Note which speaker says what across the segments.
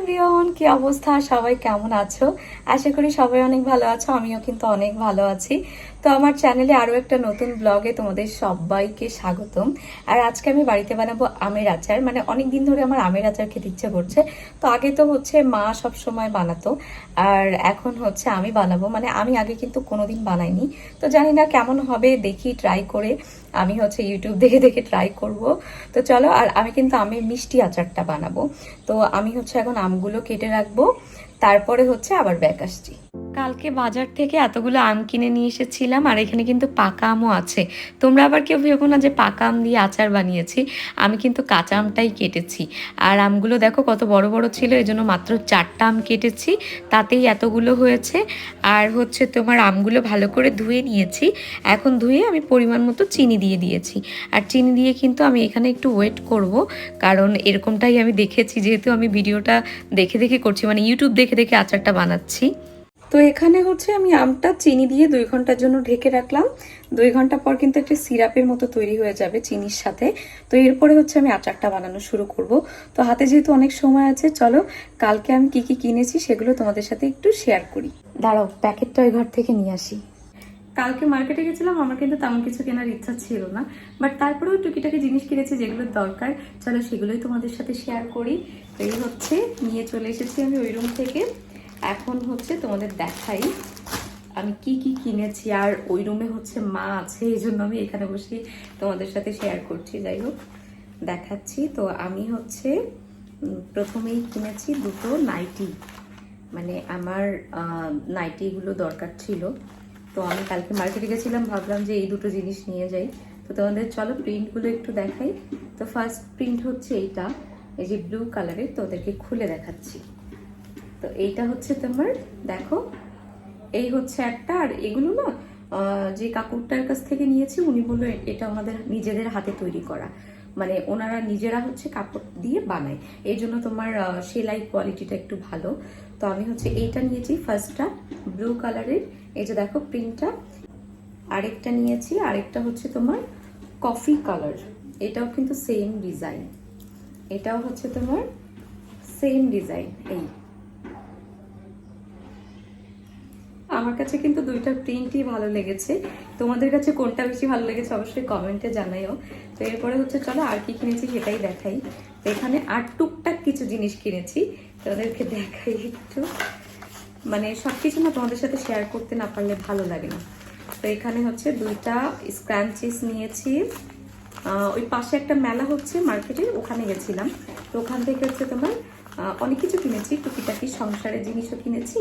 Speaker 1: Everyone, কি অবস্থা? সবাই কেমন আছো? আশা করি সবাই অনেক ভালো আছো, আমিও কিন্তু অনেক ভালো আছি। তো আমার চ্যানেলে আরও একটা নতুন ব্লগে তোমাদের সবাইকে স্বাগতম। আর আজকে আমি বাড়িতে বানাবো আমের আচার। মানে অনেক দিন ধরে আমার আমের আচার খেতে ইচ্ছে করছে। তো আগে তো হচ্ছে মা সব সময় বানাতো। আর এখন হচ্ছে আমি বানাবো। মানে আমি আগে কিন্তু কোনোদিন বানাইনি। তো জানি না কেমন হবে, দেখি ট্রাই করে। আমি হচ্ছে ইউটিউব দেখে দেখে ট্রাই করব। তো চলো, আর আমি কিন্তু আমের মিষ্টি আচারটা বানাবো। তো আমি হচ্ছে এখন আমগুলো কেটে রাখব। তারপরে হচ্ছে আবার ব্যাক আসছি। কালকে বাজার থেকে এতগুলো আম কিনে নিয়ে এসেছিলাম, আর এখানে কিন্তু পাকা আমও আছে। তোমরা আবার কেউ ভেবো না যে পাকা আম দিয়ে আচার বানিয়েছি। আমি কিন্তু কাঁচা আমটাই কেটেছি। আর আমগুলো দেখো কত বড় বড় ছিল, এই জন্য মাত্র চারটা আম কেটেছি। তাতেই এতগুলো হয়েছে। আর হচ্ছে তোমার আমগুলো ভালো করে ধুয়ে নিয়েছি। এখন ধুয়ে আমি পরিমাণ মতো চিনি দিয়ে দিয়েছি। আর চিনি দিয়ে কিন্তু আমি এখানে একটু ওয়েট করব, কারণ এরকমটাই আমি দেখেছি, যেহেতু আমি ভিডিওটা দেখে দেখে করছি মানে ইউটিউব দেখে দেখে আচারটা বানাচ্ছি। তো এখানে হচ্ছে আমি আমটা চিনি দিয়ে দুই ঘণ্টার জন্য ঢেকে রাখলাম। দুই ঘণ্টা পর কিন্তু একটা সিরাপের মতো তৈরি হয়ে যাবে চিনির সাথে। তো এরপরে হচ্ছে আমি আচারটা বানানো শুরু করব। তো হাতে যেহেতু অনেক সময় আছে, চলো কালকে আমি কি কি কিনেছি সেগুলো তোমাদের সাথে একটু শেয়ার করি। দাঁড়াও, প্যাকেটটা ওই ঘর থেকে নিয়ে আসি। কালকে মার্কেটে গেছিলাম, আমার কিন্তু তেমন কিছু কেনার ইচ্ছা ছিল না। বাট তারপরেও টুকিটাকি জিনিস কিনেছি যেগুলোর দরকার। চলো সেগুলোই তোমাদের সাথে শেয়ার করি। এই হচ্ছে, নিয়ে চলে এসেছি আমি ওই রুম থেকে। এখন হচ্ছে তোমাদের দেখাই আমি কি কি কিনেছি, আর ওই রুমে হচ্ছে মা আছে এই জন্য আমি এখানে বসে তোমাদের সাথে শেয়ার করছি। যাই হোক, দেখাচ্ছি। তো আমি হচ্ছে প্রথমেই কিনেছি দুটো নাইটি। মানে আমার নাইটিগুলো দরকার ছিল। তো আমি কালকে মার্কেটে গেছিলাম, ভাবলাম যে এই দুটো জিনিস নিয়ে যাই। তো তোমাদের চলো প্রিন্টগুলো একটু দেখাই। তো ফার্স্ট প্রিন্ট হচ্ছে এইটা, এই যে ব্লু কালারের তো ওদেরকে খুলে দেখাচ্ছি। তো এইটা হচ্ছে তোমার, দেখো, এই হচ্ছে একটা, আর এগুলো না যে কাকুরটার কাছ থেকে নিয়েছি, উনি বলল এটা আমাদের নিজেদের হাতে তৈরি করা। মানে ওনারা নিজেরা হচ্ছে কাপড় দিয়ে বানায়। এই জন্য তোমার সেলাই কোয়ালিটিটা একটু ভালো। তো আমি হচ্ছে এইটা নিয়েছি ফার্স্টটা ব্লু কালারের এই যে দেখো প্রিন্টটা আরেকটা নিয়েছি, আরেকটা হচ্ছে তোমার কফি কালার এটাও কিন্তু সেম ডিজাইন এটাও হচ্ছে তোমার সেম ডিজাইন এই। আমার কাছে কিন্তু দুইটা প্রিন্টই ভালো লেগেছে। তোমাদের কাছে কোনটা বেশি ভালো লেগেছে অবশ্যই কমেন্টে জানাইও। তো এরপরে হচ্ছে চলো আর কি কিনেছি সেটাই দেখাই। তো এখানে আর টুকটাক কিছু জিনিস কিনেছি। তোমাদেরকে দেখাই একটু। মানে সব কিছু না তোমাদের সাথে শেয়ার করতে না পারলে ভালো লাগে না। তো এখানে হচ্ছে দুইটা স্ক্রাঞ্চিস নিয়েছি। ওই পাশে একটা মেলা হচ্ছে মার্কেটে ওখানে গেছিলাম। তো ওখান থেকে হচ্ছে তোমার অনেক কিছু কিনেছি, টুকিটাকি সংসারের জিনিসও কিনেছি,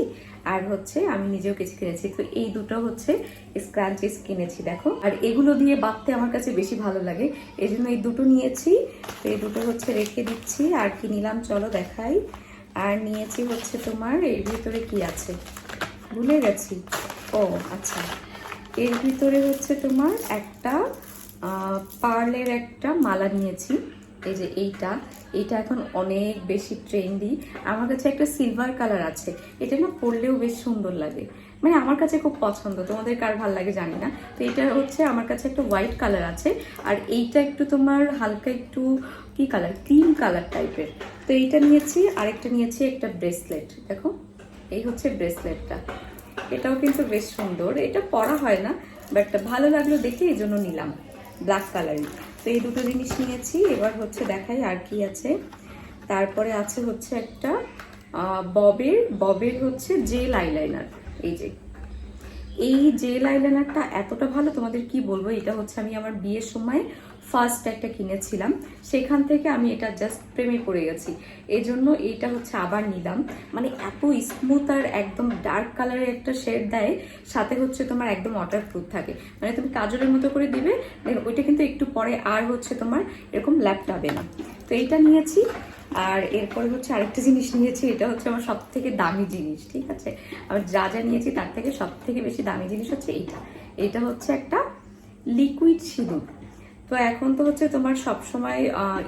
Speaker 1: আর হচ্ছে আমি নিজেও কিছু কিনেছি। তো এই দুটো হচ্ছে স্ক্রাঞ্চিস কিনেছি, দেখো। আর এগুলো দিয়ে বাঁধতে আমার কাছে বেশি ভালো লাগে। এই জন্য এই দুটো নিয়েছি, তো এই দুটো হচ্ছে রেখে দিচ্ছি। আর কি নিলাম, চলো দেখাই। আর নিয়েছি হচ্ছে তোমার, এর ভিতরে কি আছে? ভুলে গেছি। ও আচ্ছা। এর ভিতরে হচ্ছে তোমার একটা পার্লের একটা মালা নিয়েছি। এই যে এইটা এটা এখন অনেক বেশি ট্রেন্ডি আমার কাছে একটা সিলভার কালার আছে। এটা না পরলেও বেশ সুন্দর লাগে। মানে আমার কাছে খুব পছন্দ। তোমাদের কার ভালো লাগে জানি না। তো এটা হচ্ছে আমার কাছে একটা হোয়াইট কালার আছে। আর এইটা একটু তোমার হালকা একটু কি কালার ক্রিম কালার টাইপের তো এইটা নিয়েছি, আরেকটা নিয়েছি একটা ব্রেসলেট দেখো, এই হচ্ছে ব্রেসলেটটা এটাও কিন্তু বেশ সুন্দর। এটা পরা হয় না বাট ভালো লাগল দেখে এই জন্য নিলাম। ব্ল্যাক কালারই তো এই দুটো জিনিস নিয়েছি। এবার হচ্ছে দেখাই আর কি আছে। তারপরে আছে হচ্ছে একটা ববের ববের হচ্ছে জেল আইলাইনার। এই যে। এই জেল আইলাইনারটা এতটা ভালো, তোমাদের কি বলব? এটা হচ্ছে আমি আমার বিয়ের সময় ফার্স্ট একটা কিনেছিলাম, সেখান থেকে আমি এটা জাস্ট প্রেমে পড়ে গেছি। এই জন্য এইটা হচ্ছে আবার নিলাম। মানে এত স্মুথ আর একদম ডার্ক কালারের একটা শেড দেয়, সাথে হচ্ছে তোমার একদম ওয়াটারপ্রুফ থাকে। মানে তুমি কাজলের মতো করে দিবে ওইটা কিন্তু একটু পরে আর হচ্ছে তোমার এরকম ল্যাপটাবে না। তো এইটা নিয়েছি, আর এরপরে হচ্ছে আরেকটা জিনিস নিয়েছি, এটা হচ্ছে আমার সব থেকে দামি জিনিস, ঠিক আছে? আর যা যা নিয়েছি তার থেকে সব থেকে বেশি দামি জিনিস হচ্ছে এইটা। এটা হচ্ছে একটা লিকুইড সিঁদুর। তো এখন তো হচ্ছে তোমার সব সময়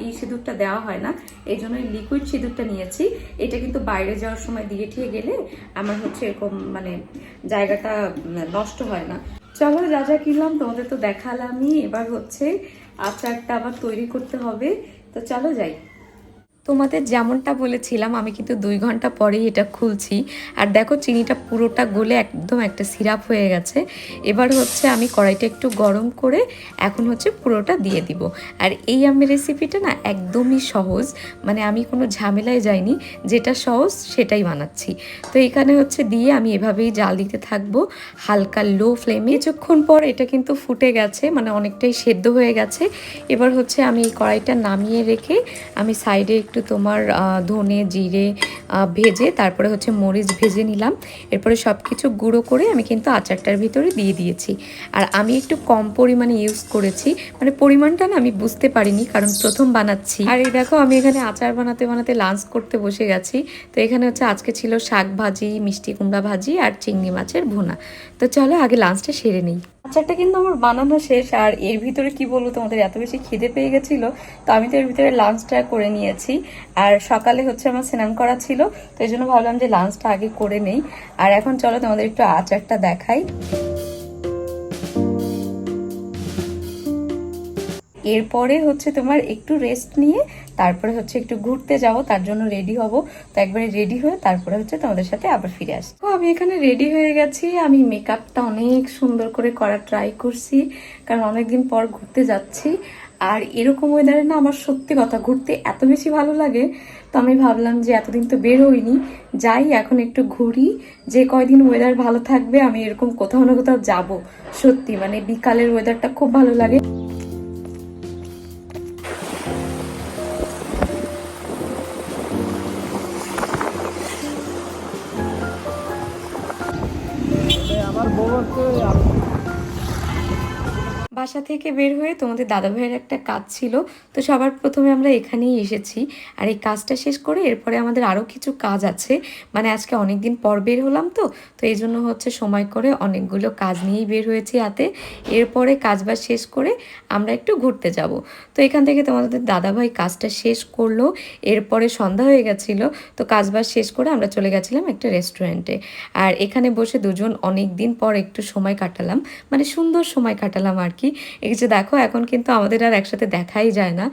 Speaker 1: ই সিঁদুরটা দেওয়া হয় না। এই জন্য লিকুইড সিঁদুরটা নিয়েছি। এটা কিন্তু বাইরে যাওয়ার সময় দিয়ে ঠিয়ে গেলে আমার হচ্ছে এরকম মানে জায়গাটা নষ্ট হয় না। চলো যা যা কিনলাম, তোমাদের তো দেখালামই। এবার হচ্ছে আচারটা আবার তৈরি করতে হবে। তো চলো যাই। তোমাদের যেমনটা বলেছিলাম, আমি কিন্তু দুই ঘণ্টা পরেই এটা খুলছি। আর দেখো, চিনিটা পুরোটা গলে একদম একটা সিরাপ হয়ে গেছে। এবার হচ্ছে আমি কড়াইটা একটু গরম করে এখন হচ্ছে পুরোটা দিয়ে দিব। আর এই আমের রেসিপিটা না একদমই সহজ মানে আমি কোনো ঝামেলায় যাইনি, যেটা সহজ সেটাই বানাচ্ছি। তো এখানে হচ্ছে দিয়ে আমি এভাবেই জাল দিতে থাকব, হালকা লো ফ্লেমে। কিছুক্ষণ পর এটা কিন্তু ফুটে গেছে মানে অনেকটাই সেদ্ধ হয়ে গেছে। এবার হচ্ছে আমি এই কড়াইটা নামিয়ে রেখে আমি সাইডে একটু তোমার ধনে, জিরে ভেজে তারপরে হচ্ছে মরিচ ভেজে নিলাম। এরপরে সব কিছু গুঁড়ো করে আমি কিন্তু আচারটার ভিতরে দিয়ে দিয়েছি। আর আমি একটু কম পরিমাণে ইউজ করেছি। মানে পরিমাণটা না আমি বুঝতে পারিনি কারণ প্রথম বানাচ্ছি। আর এই দেখো আমি এখানে আচার বানাতে বানাতে লাঞ্চ করতে বসে গেছি। তো এখানে হচ্ছে আজকে ছিল শাক ভাজি, মিষ্টি কুমড়া ভাজি আর চিংড়ি মাছের ভুনা। তো চলো আগে লাঞ্চটা সেরে নিই। আচারটা কিন্তু আমার বানানো শেষ আর এর ভিতরে কি বলব তোমাদের, এত বেশি খিদে পেয়ে গেছিল। তো আমি তো এর ভিতরে লাঞ্চটা করে নিয়েছি। আর সকালে হচ্ছে আমার স্নান করা ছিল, তো এই জন্য ভাবলাম যে লাঞ্চটা আগে করে নেই। আর এখন চলো তোমাদের একটু আচারটা দেখাই। এরপরে হচ্ছে তোমার একটু রেস্ট নিয়ে, তারপরে হচ্ছে একটু ঘুরতে যাব, তার জন্য রেডি হব। তো একবারে রেডি হয়ে তারপরে হচ্ছে তোমাদের সাথে আবার ফিরে আসি তো আমি এখানে রেডি হয়ে গেছি। আমি মেকআপটা অনেক সুন্দর করে করা ট্রাই করছি, কারণ অনেকদিন পর ঘুরতে যাচ্ছি। আর এরকম ওয়েদারে না আমার সত্যি কথা ঘুরতে এত বেশি ভালো লাগে, তো আমি ভাবলাম যে এতদিন তো বের হইনি যাই এখন একটু ঘুরি, যে কয়দিন ওয়েদার ভালো থাকবে আমি এরকম কোথাও না কোথাও যাব, সত্যি মানে বিকালের ওয়েদারটা খুব ভালো লাগে।
Speaker 2: আমার বউ হচ্ছে
Speaker 1: বাসা থেকে বের হয়ে তোমাদের দাদা ভাইয়ের একটা কাজ ছিল, তো সবার প্রথমে আমরা এখানেই এসেছি। আর এই কাজটা শেষ করে এরপরে আমাদের আরও কিছু কাজ আছে। মানে আজকে অনেক দিন পর বের হলাম তো তো এই জন্য হচ্ছে সময় করে অনেকগুলো কাজ নিয়েই বের হয়েছি হাতে। এরপরে কাজবাজ শেষ করে আমরা একটু ঘুরতে যাব। তো এখান থেকে তোমাদের দাদা ভাই কাজটা শেষ করল, এরপরে সন্ধ্যা হয়ে গেছিল, তো কাজবাজ শেষ করে আমরা চলে গেছিলাম একটা রেস্টুরেন্টে। আর এখানে বসে দুজন অনেক দিন পর একটু সময় কাটালাম মানে সুন্দর সময় কাটালাম আর কি। এই যে দেখো, এখন কিন্তু আমাদের আর একসাথে দেখাই যায় না।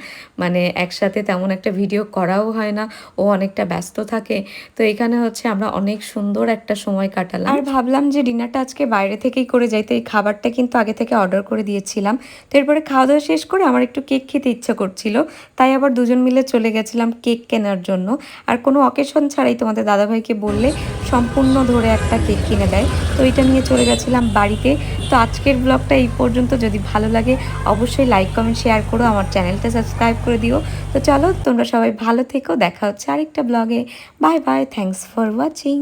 Speaker 1: মানে একসাথে তেমন একটা ভিডিও করাও হয় না, ও অনেকটা ব্যস্ত থাকে। তো এখানে হচ্ছে আমরা অনেক সুন্দর একটা সময় কাটালাম। আর ভাবলাম যে ডিনারটা আজকে বাইরে থেকেই করে যাই, তো এই খাবারটা কিন্তু আগে থেকে অর্ডার করে দিয়েছিলাম। তো এরপরে খাওয়া দাওয়া শেষ করে আমার একটু কেক খেতে ইচ্ছা করছিল। তাই আবার দুজন মিলে চলে গেছিলাম কেক কেনার জন্য। আর কোনো অকেশন ছাড়াই তোমাদের দাদাভাইকে বললে সম্পূর্ণ ধরে একটা কেক কিনে দেয়। তো এটা নিয়ে চলে গেছিলাম বাড়িতে। তো আজকের ব্লগটা এই পর্যন্ত। যদি ভালো লাগে, অবশ্যই লাইক কমেন্ট শেয়ার করো, আমার চ্যানেলটা সাবস্ক্রাইব করে দিও। তো চলো, তোমরা সবাই ভালো থেকো, দেখা হচ্ছে আরেকটা ব্লগে bye bye thanks for watching